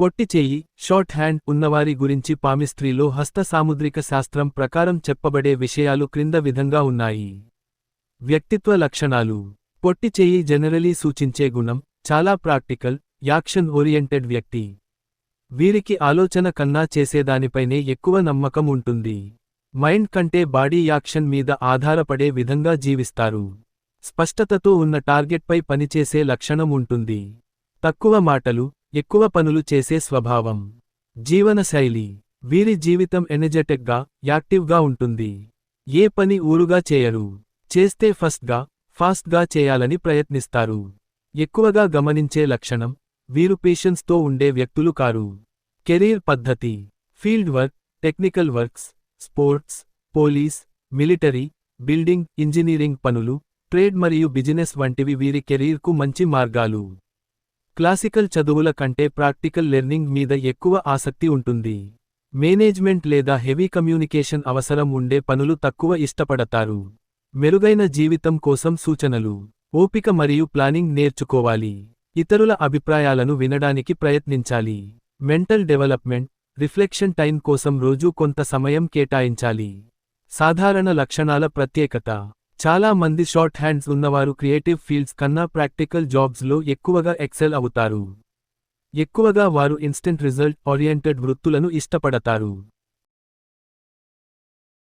పొట్టి short hand ఉన్నవారి గురించి పామిస్త్రీలో హస్త సాముద్రిక శాస్త్రం ప్రకారం చెప్పబడే విషయాలు క్రింద విధంగా ఉన్నాయి. వ్యక్తిత్వ లక్షణాలు. పొట్టి జనరలీ సూచించే గుణం చాలా ప్రాక్టికల్ యాక్షన్ ఓరియెంటెడ్ వ్యక్తి. వీరికి ఆలోచన కన్నా చేసేదానిపైనే ఎక్కువ నమ్మకం ఉంటుంది. మైండ్ కంటే బాడీ యాక్షన్ మీద ఆధారపడే విధంగా జీవిస్తారు. స్పష్టతతో ఉన్న టార్గెట్పై పనిచేసే లక్షణం ఉంటుంది. తక్కువ మాటలు ఎక్కువ పనులు చేసే స్వభావం. జీవనశైలి. వీరి జీవితం ఎనర్జెటిక్గా యాక్టివ్గా ఉంటుంది. ఏ పని ఊరుగా చేయరు. చేస్తే ఫస్ట్గా ఫాస్ట్గా చేయాలని ప్రయత్నిస్తారు. ఎక్కువగా గమనించే లక్షణం వీరు పేషెన్స్తో ఉండే వ్యక్తులు కారు. కెరీర్ పద్ధతి. Field work technical works sports police military building engineering పనులు ట్రేడ్ మరియు బిజినెస్ వంటివి వీరి కెరీర్కు మంచి మార్గాలు. క్లాసికల్ చదువుల కంటే ప్రాక్టికల్ లెర్నింగ్ మీద ఎక్కువ ఆసక్తి ఉంటుంది. మేనేజ్మెంట్ లేదా హెవీ కమ్యూనికేషన్ అవసరం ఉండే పనులు తక్కువ ఇష్టపడతారు. మెరుగైన జీవితం కోసం సూచనలు ఓపిక మరియు ప్లానింగ్ నేర్చుకోవాలి. ఇతరుల అభిప్రాయాలను వినడానికి ప్రయత్నించాలి. మెంటల్ డెవలప్మెంట్ రిఫ్లెక్షన్ టైం కోసం రోజూ కొంత సమయం కేటాయించాలి. సాధారణ లక్షణాల ప్రత్యేకత చాలా మంది షార్ట్ హ్యాండ్స్ ఉన్నవారు క్రియేటివ్ ఫీల్డ్స్ కన్నా ప్రాక్టికల్ జాబ్స్లో ఎక్కువగా ఎక్సెల్ అవుతారు. ఎక్కువగా వారు ఇన్స్టెంట్ రిజల్ట్ ఓరియంటెడ్ వృత్తులను ఇష్టపడతారు.